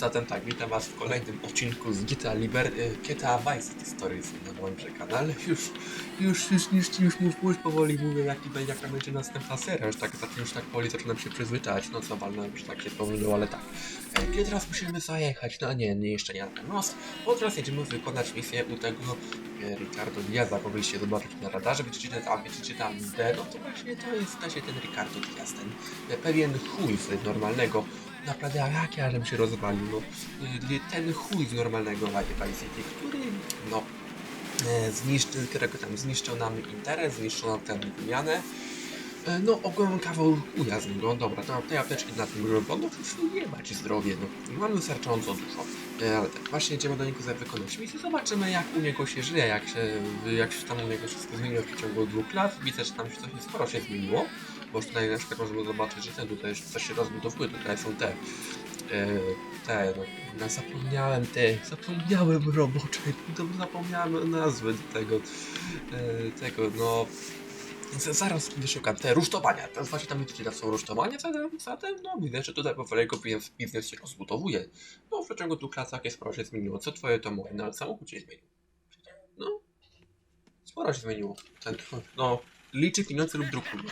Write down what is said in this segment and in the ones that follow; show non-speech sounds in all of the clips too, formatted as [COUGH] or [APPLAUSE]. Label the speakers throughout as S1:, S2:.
S1: Zatem tak, witam was w kolejnym odcinku z GTA Liber... y, GTA Vice Stories na moim kanale. Już, już, już, już, już, już, już powoli mówię, jaki będzie, jaka będzie następna seria. Już tak, tak, już tak powoli zaczynam się przyzwyczaić. No co, walno już tak się pomyliło, ale tak. E, Gdzie teraz musimy zajechać? No nie, nie, jeszcze nie na ten most. Bo teraz jedziemy wykonać misję u tego e, Ricardo Diaza. Mogliście zobaczyć na radarze, widzicie tam, widzicie tam D, no to właśnie to jest właśnie ten Ricardo Diaz, ten e, pewien chuj z normalnego Naprawdę, jak ja żem się rozwalił, no. Y, Ten chuj z normalnego Vice City, który, no, e, zniszczył, którego tam zniszczył nam interes, zniszczył nam tę wymianę. E, No, ogólnie kawał chuja z niego, dobra, to tej apteczki na tym robią, no to jebać zdrowie, no. Mamy wystarczająco dużo. E, Ale tak, właśnie jedziemy do niego za wykonać misję, zobaczymy jak u niego się żyje, jak się, jak się tam u niego wszystko zmieniło w ciągu dwóch lat. Widzę, że tam się coś sporo się zmieniło. Bo już tutaj na przykład możemy zobaczyć, że ten tutaj już coś się rozbudowuje, tutaj są te, e, te, no, no zapomniałem te, zapomniałem roboczej, to zapomniałem nazwy tego, e, tego, no, z- zaraz wyszukam, te rusztowania, teraz właśnie tam widzicie, tam są rusztowania, zatem, zatem, no widzę, że tutaj powoli biznes, biznes się rozbudowuje, no w przeciągu dwóch lat takie sporo się zmieniło, co twoje to mówię, no ale samochód się zmienił, no, sporo się zmieniło, ten, no, liczy pieniądze lub drukuje.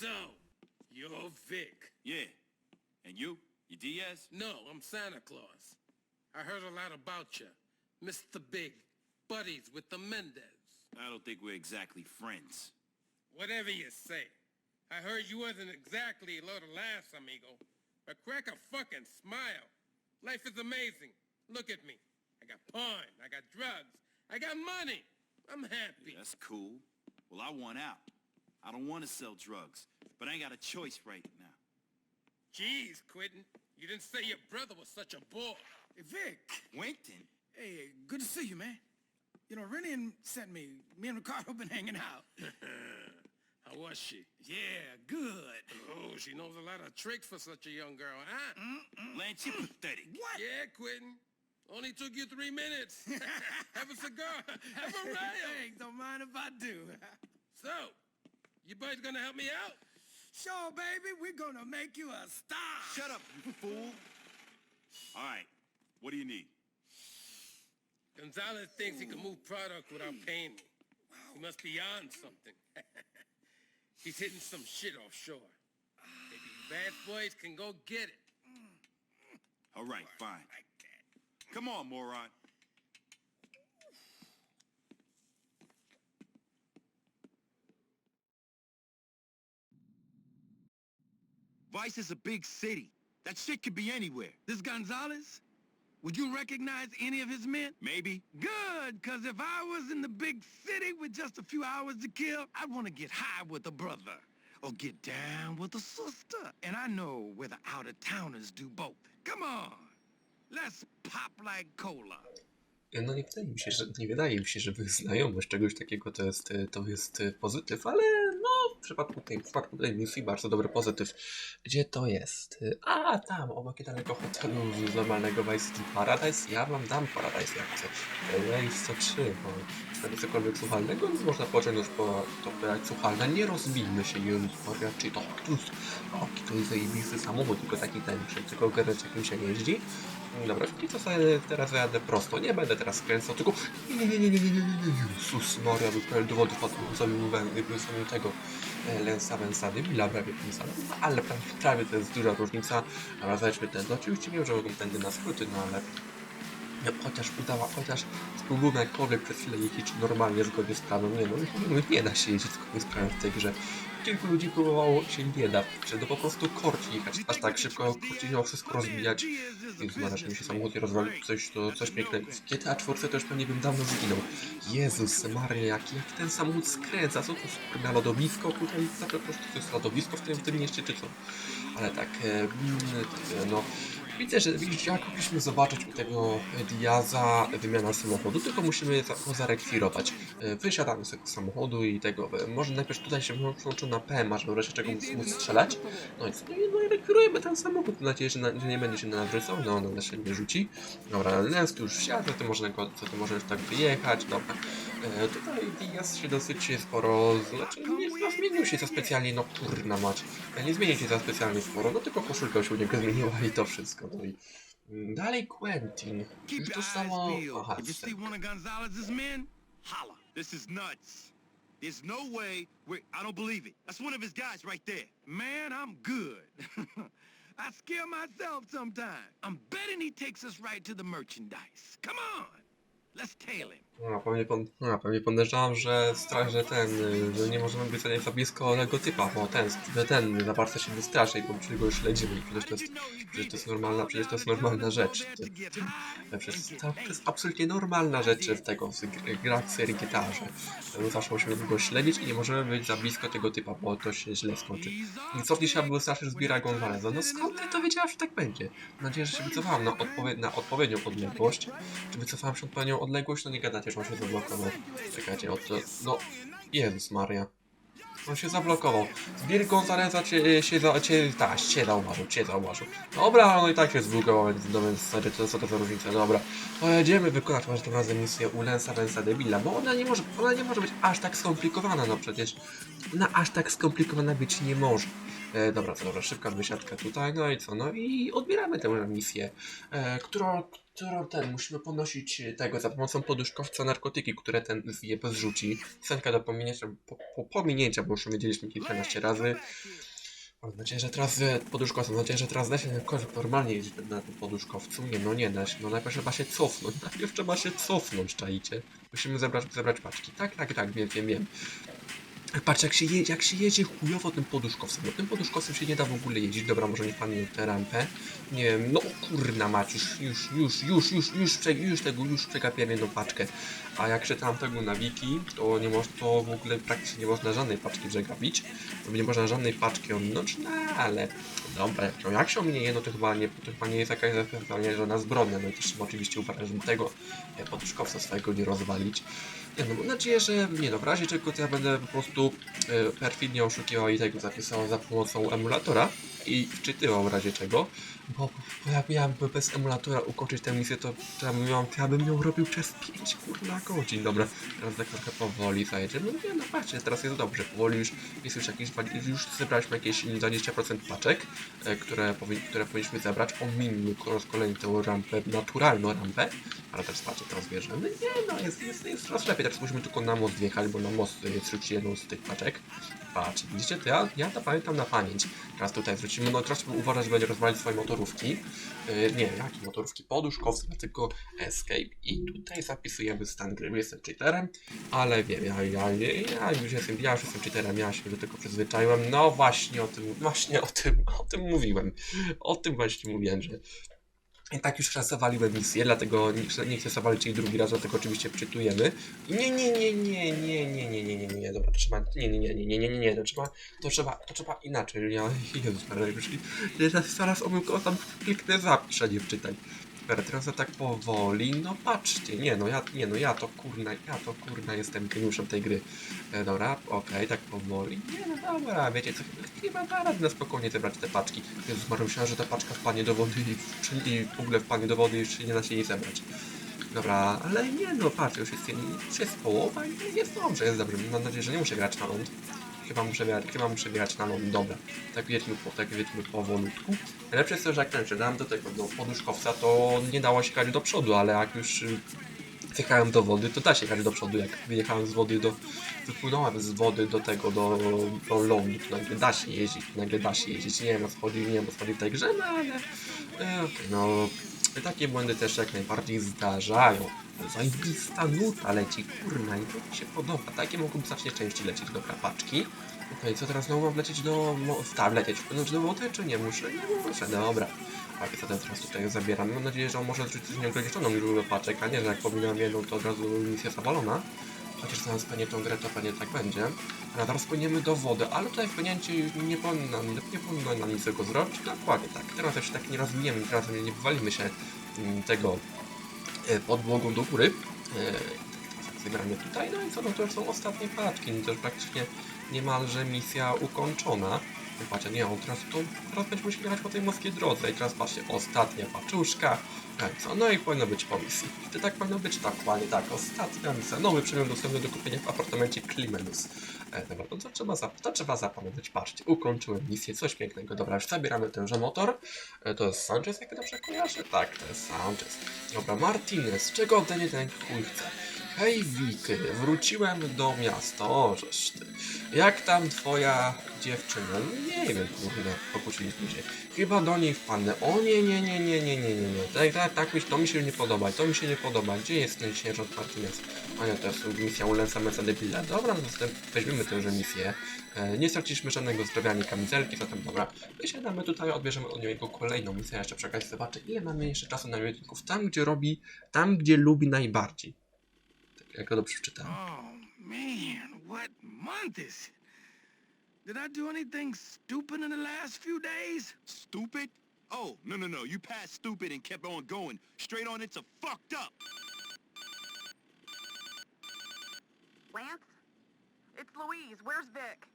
S2: So, you're Vic.
S3: Yeah. And you? You Diaz?
S2: No, I'm Santa Claus. I heard a lot about you. Mr. Big, buddies with the Mendez.
S3: I don't think we're exactly friends.
S2: Whatever you say. I heard you wasn't exactly a low to last, amigo. But crack a fucking smile. Life is amazing. Look at me. I got porn. I got drugs. I got money. I'm happy.
S3: That's cool. Well, I want out. I don't want to sell drugs, but I ain't got a choice right now.
S2: Jeez, Quentin. You didn't say your brother was such a bore.
S4: Hey, Vic.
S3: Quentin?
S4: Hey, good to see you, man. You know, Rennie sent me. Me and Ricardo been hanging out. [LAUGHS]
S2: How was she?
S4: Yeah, good.
S2: Oh, she knows a lot of tricks for such a young girl, huh?
S3: Lance, you pathetic. [GASPS]
S4: What?
S2: Yeah, Quentin. Only took you three minutes. [LAUGHS] Have a cigar. Have a rail.
S4: Thanks, don't mind if I do.
S2: So, you boys gonna help me out?
S4: sure, baby, we're gonna make you a star.
S3: Shut up, you fool. All right. What do you need?
S2: Gonzalez thinks he can move product without paying me. He must be on something. [LAUGHS] He's hitting some shit offshore. Maybe bad boys can go get it.
S3: All right, fine. Come on, moron. Vice is a big city. That shit could be anywhere.
S4: This Gonzalez, would you recognize any of his men?
S3: Maybe.
S4: Good, because if I was in the big city with just a few hours to kill, I'd want to get high with a brother or get down with a sister. And I know where the out-of-towners do both. Come on, let's pop like cola.
S1: No nie wydaje mi się, że nie wydaje mi się, żeby znajomość czegoś takiego to jest, e, to jest e, pozytyw, ale przypadku tej, w przypadku tej misji bardzo dobry pozytyw. Gdzie to jest? A, tam, obok niedaleko hotelu z normalnego Vice City Paradise. Ja wam dam Paradise jak chcę. Miejsce 3, bo wtedy cokolwiek słuchalnego, więc można pociąć już po to brać słuchalne. Nie rozbijmy się, nie czy to Hortus. O, to jest zajebisty samochód, tylko taki tańszy, tylko gadać jakim się jeździ. Dobra, i to sobie teraz wyjadę prosto. Nie będę teraz skręcał, tylko... Nie, nie, nie, nie, nie, nie, nie, Jezus Maria, wypełnił dowody, padł, tego. Lensa nie Billa prawie Lensa, no, ale prawie, prawie to jest duża różnica. Dobra, weźmy ten, no, oczywiście wiem, że mogą tędy na skróty, no ale no, chociaż udała, chociaż spróbujmy jakkolwiek przez chwilę jeździć normalnie, zgodnie z prawem. No, nie, nie da się jeździć zgodnie z prawem w tej grze. Kilku ludzi próbowało się nie da, że to po prostu korci jechać aż tak szybko, się wszystko rozbijać. Jezu, na mi się samochód nie rozwalił, coś, to, coś pięknego. W GTA 4 to już pewnie bym dawno zginął. Jezus Maria, jak, ten samochód skręca, co to na lodowisko tutaj? Za po prostu to jest lodowisko w tym, w tym mieście, czy co? Ale tak, e, mm, no... Widzę, że jak mogliśmy zobaczyć u tego Diaza wymiana samochodu, tylko musimy go zarekwirować. E, Wysiadamy z tego samochodu i tego, e, może najpierw tutaj się włączył na PM, żeby w razie czego móc, strzelać. No i co, no i- no i rekwirujemy ten samochód, mam nadzieję, że, na, że nie będzie się nawrócał, no, no, się nie rzuci. Dobra, Lens tu już wsiadł, to może, co to może już tak wyjechać, dobra. E, tutaj Diaz się dosyć sporo, znaczy nie no, zmienił się co specjalnie, no kurna mać. Nie zmieni się za specjalnie sporo, no tylko koszulka się u niego zmieniła i to wszystko. No i mm, dalej Quentin. To samo... Aha,
S4: holla.
S3: This is nuts. There's no way. I don't believe it. That's one of his guys right there.
S4: Man, I'm good. [LAUGHS] I scare myself sometimes. I'm betting he takes us right to the merchandise. Come on.
S1: No, pewnie, pon, no, pewnie podejrzewam, że strach, że ten, że nie możemy być za blisko logotypa, bo ten, że ten za bardzo się wystraszy, bo czyli go śledzimy i przecież to jest, przecież to jest normalna, przecież to jest normalna rzecz. To, przecież to, to jest absolutnie normalna rzecz w tego, w gr- grach serii że my zawsze musimy go śledzić i nie możemy być za blisko tego typa, bo to się źle skończy. I co dzisiaj było strasznie zbiera Gonzaleza. No skąd ty to wiedziałaś, że tak będzie? Mam nadzieję, że się wycofałem na, odpowie na odpowiednią odległość. Czy wycofałem się odpowiednią odległość? No nie gadacie, że on się zablokował. Czekajcie, o to... No... Jezus Maria. On się zablokował. Zbier Gonzaleza cię, się, za, cię, ta, cię zauważył, cię zauważył. Dobra, on i tak się zbugował, więc no więc to co to za różnica, dobra. Pojedziemy wykonać może tym razem misję u Lensa Lensa Debila, bo ona nie może, ona nie może być aż tak skomplikowana, no przecież. Ona aż tak skomplikowana być nie może. E, dobra, to dobra, szybka wysiadka tutaj, no i co, no i odbieramy tę misję, e, którą, którą ten, musimy ponosić e, tego za pomocą poduszkowca narkotyki, które ten zje zrzuci. Scenka do pominięcia, po, po, pominięcia, bo już wiedzieliśmy kilkanaście razy. Mam nadzieję, że teraz e, poduszkowca, mam nadzieję, że teraz da się normalnie jeździć na tym poduszkowcu. Nie, no nie da się, no najpierw trzeba się cofnąć, [LAUGHS] najpierw trzeba się cofnąć, czaicie? Musimy zebrać, zebrać paczki. Tak, tak, tak, wiem, wiem, wiem. Patrz, jak się, jedzie, jak się jedzie chujowo tym poduszkowcem, tym poduszkowcem się nie da w ogóle jeździć. Dobra, może niech pan nie tę rampę. Nie wiem, no kurna mać, już, już, już, już, już, już, już tego, już przegapiłem jedną paczkę. A jak czytałem tego na wiki, to nie można, to w ogóle praktycznie nie można żadnej paczki przegapić. Nie można żadnej paczki ominąć, no ale dobra, jak, jak się ominie jedno, to chyba nie, to chyba nie jest jakaś zapewniona żadna zbrodnia. No i też trzeba oczywiście uważać, żeby tego e, poduszkowca swojego nie rozwalić. No, mam nadzieję, że nie no, w razie czego to ja będę po prostu e, perfidnie oszukiwał i tego zapisywał za pomocą emulatora i wczytywał w razie czego, bo, bo jak miałem bez emulatora ukończyć tę misję, to, to, ja, bym ją, to ja bym ją robił przez 5 kurna godzin. Dobra, teraz tak trochę powoli zajedziemy. No nie no, patrzcie, teraz jest dobrze, powoli już jest już jakieś, już zebraliśmy jakieś 20% paczek, e, które, powi, które powinniśmy zebrać. Ominimy kolejny tę rampę, naturalną rampę, ale też patrzcie, teraz bierzemy. Nie no, jest, jest, jest coraz lepiej, teraz musimy tylko na most wjechać, bo na most jest jedną z tych paczek. Patrz, widzicie, to ja, ja to pamiętam na pamięć. Teraz tutaj zwrócimy, no teraz uważać, że będzie rozwalić swoje motorówki. Yy, nie, jakie motorówki? Poduszkowce, tylko escape. I tutaj zapisujemy stan gry. Jestem cheaterem, ale wiem, ja, ja, ja, ja już jestem, ja już jestem cheaterem, ja się do tego przyzwyczaiłem. No właśnie o tym, właśnie o tym, o tym mówiłem. O tym właśnie mówiłem, że tak już raz zawaliłem misję, dlatego nie nie chcę zawalić jej drugi raz, dlatego oczywiście wczytujemy. Nie, nie, nie, nie, nie, nie, nie, nie, nie, nie, dobra, to trzeba, nie, nie, nie, nie, nie, nie, nie, nie, to trzeba, to trzeba, to trzeba inaczej, ja, Jezus Maria, już, teraz zaraz omyłkowo tam kliknę zapisz, a nie wczytaj. Dobra, teraz tak powoli, no patrzcie, nie no, ja, nie no, ja to kurna, ja to kurna jestem geniuszem tej gry. E, dobra, okej, tak powoli, nie no dobra, wiecie co, chyba da radę na spokojnie zebrać te paczki. Jezus Maria, myślałem, że ta paczka wpadnie do wody i, w- ogóle wpadnie do wody i się nie da się jej zebrać. Dobra, ale nie no, patrz, już jest, już jest połowa i jest dobrze, jest dobrze. Mam nadzieję, że nie muszę grać na ląd. Chyba muszę grać, chyba muszę grać na ląd, dobra. Tak wiedźmy, po, tak wiedźmy powolutku. Najlepsze jest to, że jak ten dałem do tego, do poduszkowca, to nie dało się grać do przodu, ale jak już y, wjechałem do wody, to da się grać do przodu. Jak wyjechałem z wody do... Wypłynąłem z wody do tego, do, do lądu, to nagle da się jeździć, nagle da się jeździć. Nie wiem o co chodzi, nie wiem co chodzi w tej grze, no ale... E, okej, no... Takie błędy też jak najbardziej zdarzają. Zajebista nuta leci, kurna, i to mi się podoba. Takie mogą znacznie częściej lecieć do paczki. Okej, co teraz znowu mam lecieć do... Tak, lecieć. Płynąć do wody, czy nie muszę? Nie muszę, dobra. Co ten teraz tutaj zabieram. Mam nadzieję, że on może zrzucić nieograniczoną liczbę paczek, a nie, że jak pominąłem jedną, to od razu misja zawalona. Chociaż znając pewnie tą grę, to pewnie tak będzie. Teraz płyniemy do wody, ale tutaj wpłynięcie nie powinno, nie powinno nam niczego zrobić. Dokładnie tak. Teraz już tak nie rozwiniemy, teraz nie wywalimy się mm, tego e, podłogą do góry. E, tak, Zbieramy tutaj, no i co, no to już są ostatnie paczki, no to już praktycznie niemalże misja ukończona. Patrzcie, nie, on teraz, to, teraz będziemy musieli jechać po tej morskiej drodze. I teraz patrzcie, ostatnia paczuszka. E, Co? No i powinno być po misji. Czy tak powinno być? Tak, dokładnie tak. Ostatnia misja. Nowy przedmiot dostępny do kupienia w apartamencie Klimenus. E, dobra, to trzeba, zap- to trzeba zapamiętać. Patrzcie, ukończyłem misję, coś pięknego. Dobra, już zabieramy tenże motor. E, to jest Sanchez, jak dobrze kojarzę? Tak, to jest Sanchez. Dobra, Martinez, czego ode mnie ten chuj chce? Hej Wik, wróciłem do miasta. O, żeż ty. Jak tam twoja dziewczyna? No nie wiem, kurde, pokłóciliśmy się. Chyba do niej wpadnę. O nie, nie, nie, nie, nie, nie, nie, nie. Tak, tak, tak, myśl- to mi się nie podoba, to mi się nie podoba. Gdzie jest ten sierżant Martinez? A nie, to jest misja Ulensa Mesa Debila. Dobra, no to weźmiemy tę misję. E, nie straciliśmy żadnego zdrowia ani kamizelki, zatem dobra. Wysiadamy tutaj, odbierzemy od niego kolejną misję. Jeszcze przy okazji zobaczę, ile mamy jeszcze czasu na miodników. Tam, gdzie robi, tam, gdzie lubi najbardziej. Tak, jak to dobrze przeczytałem.
S4: Oh, man, what month is it? Did I do anything stupid in the last few days?
S3: Stupid? Oh, no, no, no. You passed stupid and kept on going. Straight on into fucked up.
S5: Lance? It's Louise. Where's Vic?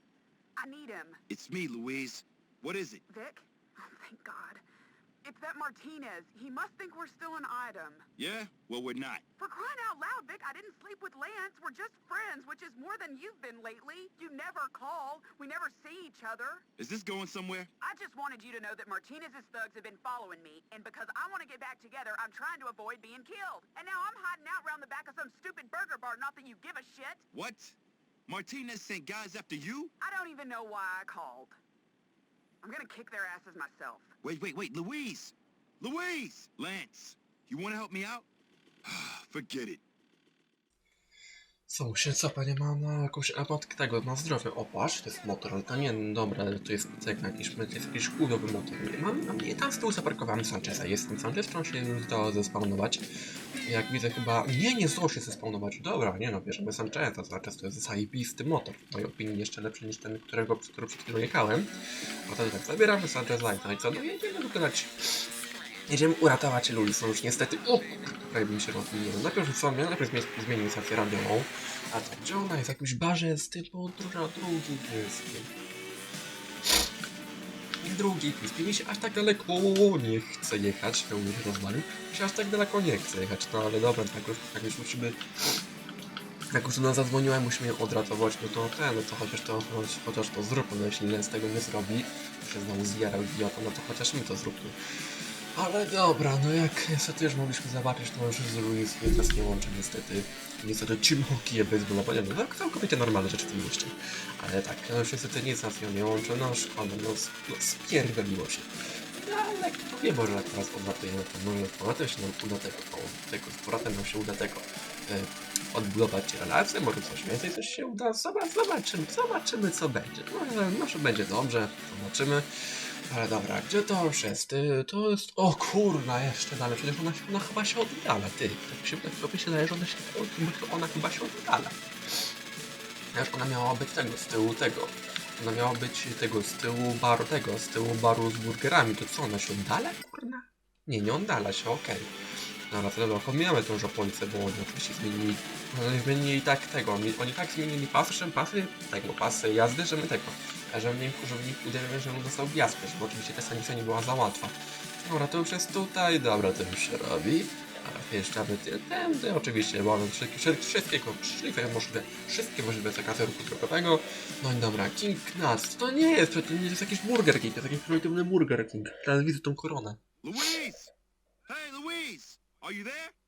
S5: I need him.
S3: It's me, Louise. What is it?
S5: Vic? Oh, [LAUGHS] thank God. It's that Martinez. He must think we're still an item.
S3: Yeah? Well, we're not.
S5: For crying Vic, I didn't sleep with Lance. We're just friends, which is more than you've been lately. You never call. We never see each other.
S3: Is this going somewhere?
S5: I just wanted you to know that Martinez's thugs have been following me, and because I want to get back together, I'm trying to avoid being killed. And now I'm hiding out around the back of some stupid burger bar, not that you give a shit.
S3: What? Martinez sent guys after you?
S5: I don't even know why I called. I'm gonna kick their asses myself.
S3: Wait, wait, wait, Louise! Louise! Lance, you want to help me out? [SIGHS] Forget it.
S1: Co, panie ma na jakąś emotkę tego, na zdrowie. O, to jest motor, ale to nie, no dobra, ale to jest tak, jakiś, to jest jakiś motor. Nie, Mam, mam, nie, tam z tyłu zaparkowałem Sancheza, jest ten Sanchez, którą się już udało zespawnować. Jak widzę chyba, nie, nie zdołał się zespawnować. Dobra, nie no, bierzemy Sancheza, Sanchez to jest zajebisty motor. W mojej opinii jeszcze lepszy niż ten, którego, który przed chwilą jechałem. A to tak, zabieramy Sancheza i co, no jedziemy wykonać Jedziemy uratować Lulis, no już niestety, o, prawie bym się rozwinął. Najpierw miał najpierw zmie- zmienił stację radiową, a to gdzie ona jest? W jakimś barze z typu duża drugi wyspy. Drugi wyspy, mi się aż tak daleko nie chce jechać, to mnie rozwalił, mi się aż tak daleko nie chce jechać, no ale dobra, tak już, tak już musimy jak już do nas i musimy ją odratować, no to ten, no to chociaż to, chociaż to zróbmy, no jeśli Lens tego nie zrobi, się znowu zjarał idiota, no to chociaż my to zróbmy. Ale dobra, no jak niestety już mogliśmy zobaczyć, to już z nas nie łączy niestety. Niestety cimoki je baseballowe, no tak całkowicie normalne rzeczy w tym mieście. Ale tak, no już niestety nic nas nie łączy, no szkoda, no, no spierdoliło się. No ale wie, może jak teraz odlatujemy, to może z powrotem się nam uda tego, o, tego, z powrotem nam się uda tego, e, odbudować relacje, może coś więcej, coś się uda, Zobacz, zobaczymy, zobaczymy co będzie. Może, może będzie dobrze, zobaczymy. Ale dobra, gdzie to już jest? Ty, to jest... O kurna, jeszcze dalej, przecież ona, ona chyba się oddala, ty. Tak się, tak mi się daje, że ona się, ona chyba się oddala. Wiesz, ona miała być tego, z tyłu tego. Ona miała być tego, z tyłu baru tego, z tyłu baru z burgerami. To co, ona się oddala, kurna? Nie, nie oddala się, okej. Dobra, to dobra, pomijamy tą żopolicę, bo oni oczywiście zmienili, oni zmienili tak tego, oni tak zmienili pasy, że pasy, tego, pasy jazdy, że my tego, żeby nie uderzymy, że on dostał gwiazdkę, żeby oczywiście ta sanicja nie była za łatwa. Dobra, to już jest tutaj, dobra, to już się robi. A wjeżdżamy ty- tędy, oczywiście, bo mamy wszystkie, wszystkie, wszystkie możliwe, wszystkie możliwe zakazy ruchu drogowego. No i dobra, King Nuts, to nie jest, to nie jest jakiś Burger King, to jest jakiś prymitywny Burger King. Teraz widzę tą koronę.
S3: Louise! Hey, Louise! Are you there?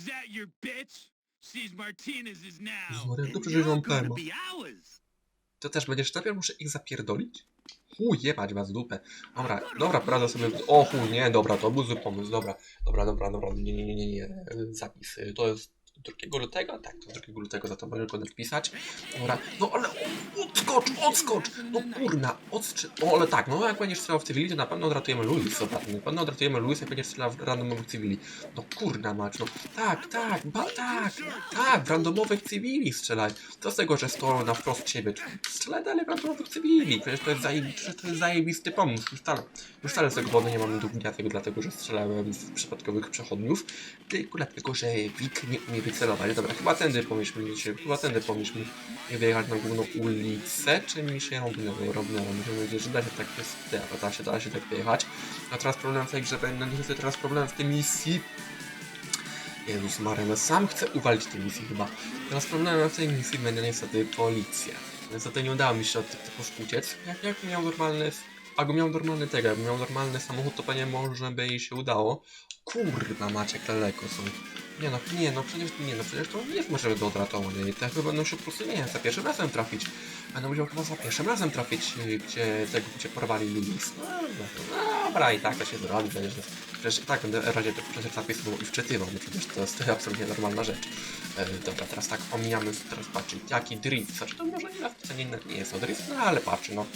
S4: Is that your bitch? She's Martinez's now.
S1: Dobrze, że mam perma. To też będziesz najpierw muszę ich zapierdolić? Chuj, jebać was w dupę. Dobra, dobra, poradzę sobie. O chuj, nie, dobra, to był zły pomysł, dobra. Dobra, dobra, dobra, nie, nie, nie, nie, nie. e, Zapis. e, To jest 2 lutego? Tak, to jest 2 lutego, za to mogę tylko wpisać. Dobra, no ale odskocz, odskocz! No kurna, odskocz. O, ale tak, no jak będziesz strzelał w cywili, to na pewno odratujemy Louis, zobacz, na pewno odratujemy Louis, jak będziesz strzelał w randomowych cywili. No kurna mać, no tak, tak, ba, tak, tak, w randomowych cywili strzelaj. Co z tego, że stoją na wprost ciebie? Strzelaj dalej w randomowych cywili, przecież to jest, to jest zajebisty pomysł. Już wcale, już wcale z tego powodu nie mam długiego, dlatego że strzelałem w przypadkowych przechodniów, tylko dlatego, że Wik nie umie być wycelować. Dobra, chyba tędy pomyślmy się, chyba tędy i wyjechać na główną ulicę, czy mi się robnęło, robnęło. Miejmy nadzieję, że da się tak, da, da się, da się tak wyjechać. A teraz problem w tej grze, no niestety teraz problem w tej misji. Jezus Maria, no sam chcę uwalić tej misji chyba. Teraz problemem w tej misji będzie niestety policja. Niestety nie udało mi się od tych typów uciec. Jak, jak miał normalny, albo miał normalny tego, miał normalny samochód, to pewnie może by jej się udało. Kurwa macie, jak daleko są. Nie no, nie no, przecież nie no, przecież to nie możliwe do odratowania. I tak będą się po prostu nie za pierwszym razem trafić. Będę musiał chyba za pierwszym razem trafić, y, gdzie tego, gdzie porwali Lulis. No, dobra, dobra, i tak to się zrobi, przecież, przecież i tak będę razie to przecież zapisywał i wczytywał, no przecież to jest absolutnie normalna rzecz. E, dobra, teraz tak omijamy, teraz patrzcie, jaki drift, znaczy to może nie, nie, jest to drift, no ale patrzcie, no.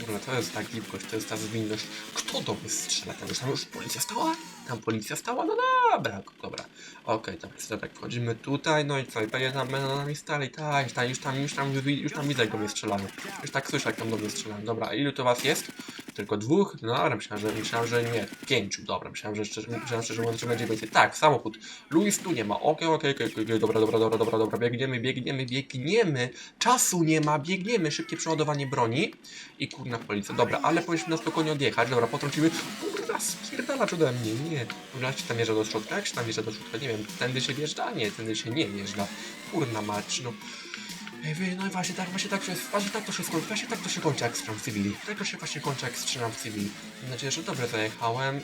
S1: Kurwa, to jest ta gibkość, to jest ta zwinność. Kto do mnie strzela? Tam już, tam już policja stała? Tam policja stała? No dobra, dobra. Okej, dobra, to tak wchodzimy tutaj, no i co, i pewnie tam będą nami stali, tak, już tam, już tam, już tam, już tam widzę, jak do. Już tak słyszę, jak tam do mnie strzelają. Dobra, ilu to was jest? Tylko dwóch? No dobra, myślałem, że, myślałem, że nie, pięciu, dobra, myślałem, że szczerze, myślałem, szczerze mówiąc, że będzie więcej. Tak, samochód. Luis tu nie ma, okej, okej, okej, dobra, dobra, dobra, dobra, dobra, biegniemy, biegniemy, biegniemy. Czasu nie ma, biegniemy, szybkie przeładowanie broni. I kurna policja, dobra, ale powinniśmy na spokojnie odjechać, dobra, potrącimy. Kurwa, spierdalacz ode mnie, nie. Kurwa, jak tam wjeżdża do środka, jak się tam wjeżdża do środka, nie wiem, tędy się wjeżdża, nie, tędy się nie wjeżdża. Kurna mać, no. Wy, no i właśnie tak, właśnie tak, właśnie tak to się skończy, właśnie tak to się kończy jak strzelam w cywili. Tak to się właśnie kończy jak strzelam w cywili. Mam nadzieję, że dobrze zajechałem.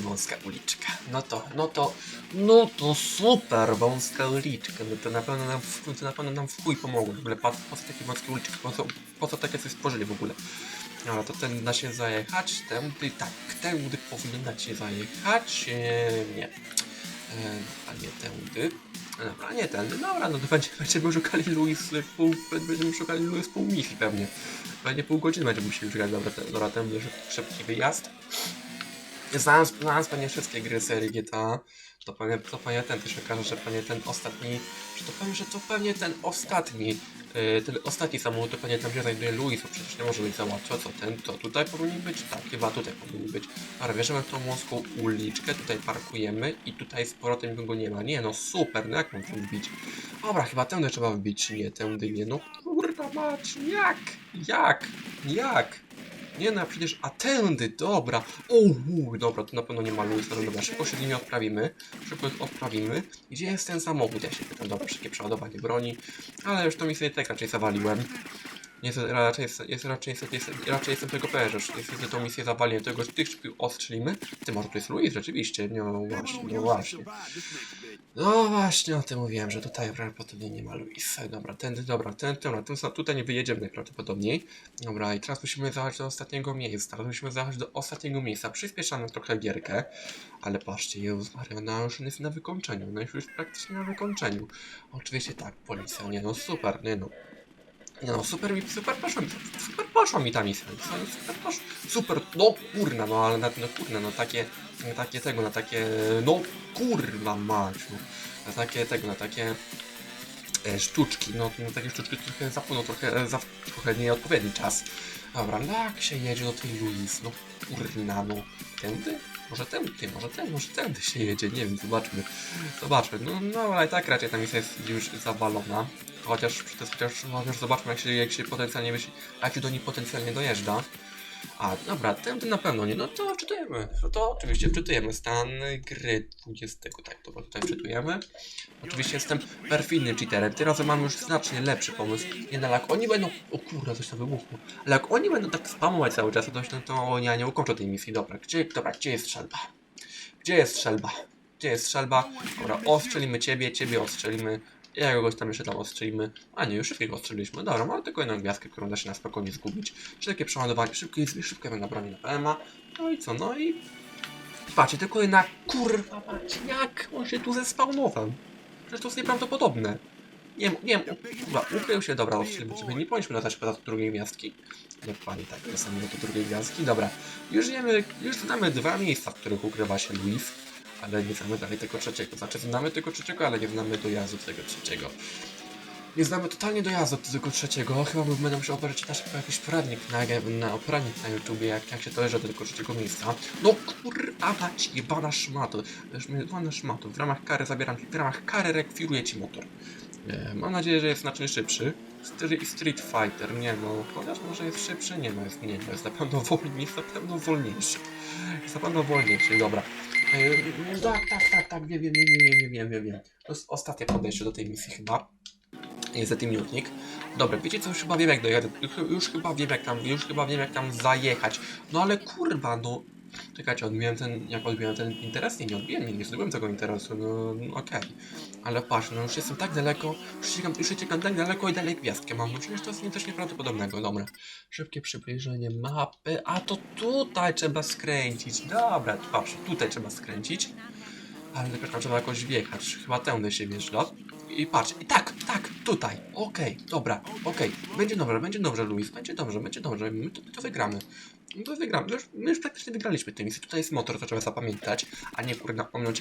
S1: Wąska uliczka. No to, no to, no to super, wąska uliczka. No to na pewno nam, w- to na pewno nam w chuj pomogło. W ogóle po, po co takie wąskie uliczki, po co, po co takie coś stworzyli w ogóle. Dobra, to ten da się zajechać, tędy, tak, tędy powinien dać się zajechać, e, nie. E, a nie tędy. Dobra, nie tędy, dobra, no to będzie, [LAUGHS] będziemy szukali Luis y, pół, będziemy szukali Luis pół misji pewnie. Będzie pół godziny będziemy musieli szukać, dobra, te, dobra, ten szybki wyjazd. Znałem, znałem pewnie wszystkie gry serii GTA, to pewnie, to pewnie ten też okaże, że pewnie ten ostatni, że to pewnie, że to pewnie ten ostatni, yy, ten ostatni samochód, to pewnie tam się znajduje Luis, bo przecież nie może być za łatwo, co ten, to tutaj powinien być, tak, chyba tutaj powinien być. Dobra, bierzemy tą wąską uliczkę, tutaj parkujemy i tutaj z powrotem nikogo nie ma. Nie no, super, no jak mam tu wbić? Dobra, chyba tędy trzeba wbić, nie, tędy nie, no kurwa mać, jak, jak, jak? Nie no, przecież, a tędy, dobra. Uuu, dobra, to na pewno nie ma no dobra, szybko się nimi odprawimy. Szybko ich odprawimy. Gdzie jest ten samochód? Ja się pytam, dobra, szybkie przeładowanie broni. Ale już to mi sobie tak raczej zawaliłem. Nie, raczej, jest, jest, raczej, jest, jest, raczej jestem tego pewien, że niestety tą misję zawaliłem, tego, tych szybko ostrzelimy. Ty, może to jest Luis, rzeczywiście, no właśnie, no właśnie. No właśnie, o tym mówiłem, że tutaj prawdopodobnie nie ma Luisa. Dobra, tędy, dobra, ten, dobra, ten, tutaj nie wyjedziemy najprawdopodobniej. Dobra, i teraz musimy zajechać do ostatniego miejsca. Teraz musimy zajechać do ostatniego miejsca. Przyspieszamy trochę gierkę, ale patrzcie, Jezus Maria, ona już jest na wykończeniu. Ona już jest praktycznie na wykończeniu. Oczywiście tak, policja, nie no, super, nie no. No, super mi, super poszło mi, super poszło mi ta misja, super poszło, super, no kurna, no ale na, no kurna, no takie, takie tego, na takie, no kurwa mać, no, na takie tego, na takie e, sztuczki, no takie sztuczki trochę zapłynął, trochę, za, trochę nieodpowiedni czas. Dobra, no jak się jedzie do tej Luis, no kurna, no, tędy? Może tędy, może tędy, może tędy się jedzie, nie wiem, zobaczmy, zobaczmy, no, no ale tak raczej ta misja jest już zawalona. Chociaż, chociaż, chociaż zobaczmy, jak się, jak się potencjalnie jak się do niej potencjalnie dojeżdża. A, dobra, tędy na pewno nie, no to wczytujemy. No to oczywiście wczytujemy stan gry 20. Tak, dobra, tutaj wczytujemy. Oczywiście jestem perfidnym cheaterem. Tym razem mam już znacznie lepszy pomysł. Nie no, jak oni będą. O kurde, coś tam wybuchło. Ale jak oni będą tak spamować cały czas, to, no to ja nie ukończę tej misji. Dobra, gdzie, dobra, gdzie jest strzelba? Gdzie jest strzelba? Gdzie jest strzelba? Dobra, ostrzelimy ciebie, ciebie ostrzelimy. Ja kogoś tam jeszcze tam ostrzelimy. A nie, już wszystkiego ostrzeliliśmy. Dobra, mamy tylko jedną gwiazdkę, którą da się na spokojnie zgubić. Szybkie przeładowanie, szybkie, szybkie na broni na PMA. No i co, no i... Patrzcie, tylko jedna kurwa mać, jak on się tu zespawnował? Przecież to jest nieprawdopodobne. Nie, nie, chyba ukrył się, dobra, ostrzelimy ciebie. Nie powinniśmy latać poza drugiej gwiazdki. Nie pani tak, czasami do drugiej gwiazdki. Dobra, już wiemy, już znamy dwa miejsca, w których ukrywa się Luis. Ale nie znamy dalej tego trzeciego. Znaczy znamy tego trzeciego, ale nie znamy dojazdu do tego trzeciego. Nie znamy totalnie dojazdu do tego trzeciego. Chyba będę musiał obejrzeć chyba jakiś poradnik na, na poradnik na YouTubie, jak, jak się dojeżdża do tego trzeciego miejsca. No kurwa mać, jebana szmato. Jebana szmato. W ramach kary zabieram, w ramach kary rekwiruję ci motor. E, mam nadzieję, że jest znacznie szybszy. Street Fighter, nie no, chociaż może jest szybszy, nie no, jest, nie no, jest na pewno jest na pewno wolniejszy. Jest na pewno wolniejszy, dobra. Yy, no, tak, tak, tak, tak, wiem, wiem, wiem, wiem, wiem, wiem, wiem. To jest ostatnie podejście do tej misji chyba. Niestety minutnik. Dobra, wiecie co, już chyba wiem jak dojadę, już, już chyba wiem jak tam, już chyba wiem jak tam zajechać. No ale kurwa, no, Czekajcie, odbiłem ten, jak odbiłem ten interes? Nie, nie odbiłem, nie, nie zrobiłem tego interesu, no, no okej. Ale patrz, no już jestem tak daleko, już już ścigam tak daleko i dalej gwiazdkę mam, no przecież to jest nie- coś nieprawdopodobnego, dobra. Szybkie przybliżenie mapy, a to tutaj trzeba skręcić, dobra, patrz, tutaj trzeba skręcić. Ale najpierw trzeba jakoś wjechać, chyba tędy się wjeżdża. I patrz, i tak, tak, tutaj, okej, dobra, okej, będzie dobrze, będzie dobrze, Luis, będzie dobrze, będzie dobrze, my to, my to wygramy. To wygramy, my już, my już praktycznie wygraliśmy tym, tutaj jest motor, to trzeba zapamiętać, a nie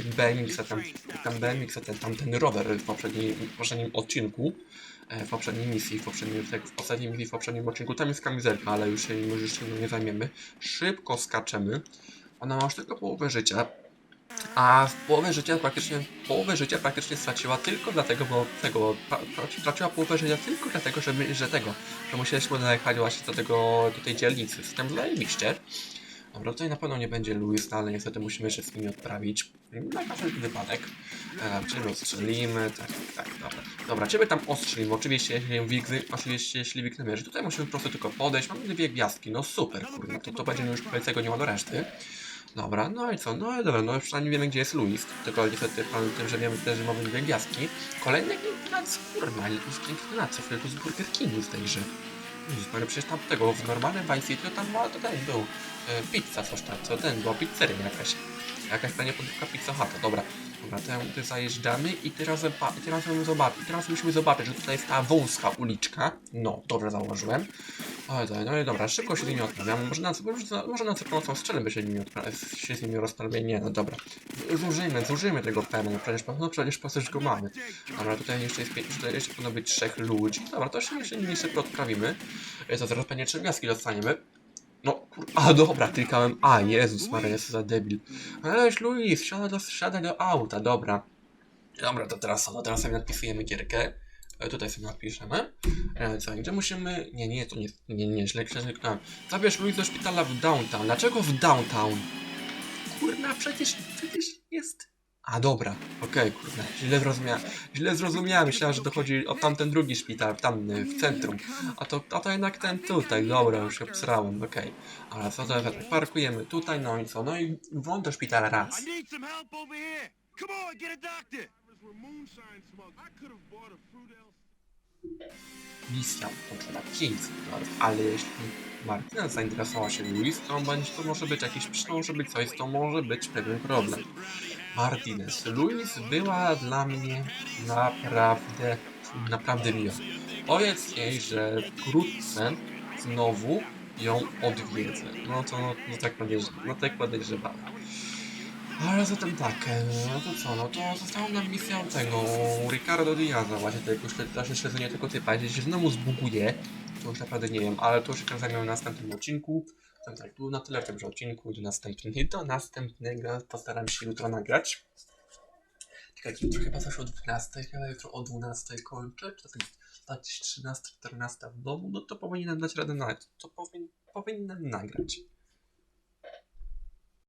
S1: BMX-a tam, tam BMX-a ten, tam ten rower w poprzednim, w poprzednim odcinku, e, w poprzedniej misji, w poprzednim, tak, w poprzedniej misji, w poprzednim odcinku, tam jest kamizelka, ale już się, już się nie zajmiemy. Szybko skaczemy, ona ma już tylko połowę życia, a w połowę życia praktycznie, połowę życia praktycznie straciła tylko dlatego, bo tego, straciła połowę życia tylko dlatego, że, my, że tego, że musieliśmy dojechać właśnie do tego, do tej dzielnicy. System zajebiście. Dobra, tutaj na pewno nie będzie Luis, no ale niestety musimy się z nimi odprawić. Na wszelki wypadek. E, ciebie ostrzelimy, tak, tak, dobra. Dobra, ciebie tam ostrzelimy, oczywiście jeśli wigzy, oczywiście jeśli wik namierzy. Tutaj musimy po prostu tylko podejść, mamy dwie gwiazdki, no super, kurwa, to, to będzie już powiedzego nie ma do reszty. Dobra, no i co? No i dobra, no przynajmniej wiemy gdzie jest Luis, tylko niestety pan tym, że wiemy też, że mamy dwie gwiazdki. Kolejny Gimplac, kurwa, z Gimplaców, to z Burger Kingu z tej gry. Jezus, ale przecież tam tego, w normalnym Vice City to tam była, to ten był, e, pizza coś tam, co ten, była pizzeria jakaś. Jakaś tania podróbka pizza hata, dobra. Dobra, tędy zajeżdżamy i teraz, i teraz zobaczyć, i teraz musimy zobaczyć, że tutaj jest ta wąska uliczka. No, dobrze założyłem. Ale to, no i dobra, szybko się z nimi odprawiam. Może na, może, może na pomocą strzelę by się, nimi odpra- się z nimi rozprawię. Nie, no dobra. Zużyjmy, zużyjmy tego perma, no przecież, no przecież coś go mamy. Dobra, tutaj jeszcze jest pięć, tutaj jeszcze powinno być trzech ludzi. Dobra, to się jeszcze nimi szybko odprawimy. E, To zaraz pewnie trzy gwiazdki dostaniemy. No, kur... A, dobra, klikałem. A, Jezus Maria, jest za debil. Aleś, Luis, siadaj do, siadaj do auta, dobra. Dobra, to teraz? No teraz sobie nadpisujemy gierkę. E, Tutaj sobie napiszemy. E, co, gdzie musimy... Nie, nie, to nie, nie, nie, źle. Zabierz Luis do szpitala w downtown. Dlaczego w downtown? Kurna, przecież, przecież jest... A, dobra, okej, kurna, źle zrozumiałem. Źle zrozumiałem, myślałem, że dochodzi o tamten drugi szpital, tam y, w centrum. A to, a to jednak ten tutaj, dobra, już się obsrałem, okej. Ale co to jest? Parkujemy tutaj, no i co? No i włącz do szpitala raz.
S4: Come on, get a doctor.
S1: Misja potrzeba 500 dolarów, ale jeśli Martyna zainteresowała się Luis, to, będzie, to może być jakiś, może być coś, to może być pewien problem. Martinez, Luis była dla mnie naprawdę, naprawdę miła. Powiedz jej, że wkrótce znowu ją odwiedzę. No to, no, no tak podejrzewam, no tak podejrzewam. Ale zatem tak, e, no to co, no to została nam misja tego Ricardo Diaza, właśnie tego, właśnie śledzenie tego typa. Jeśli się znowu zbuguje, to już naprawdę nie wiem, ale to już się zajmę w następnym odcinku. Zatem tak, było na tyle w tymże odcinku, do następnego, do następnego postaram się jutro nagrać. Czekajcie, chyba coś o 12, chyba jutro o 12 kończę, czy tak stać 13, 14 w domu, no to powinienem dać radę na to powin, powinienem nagrać.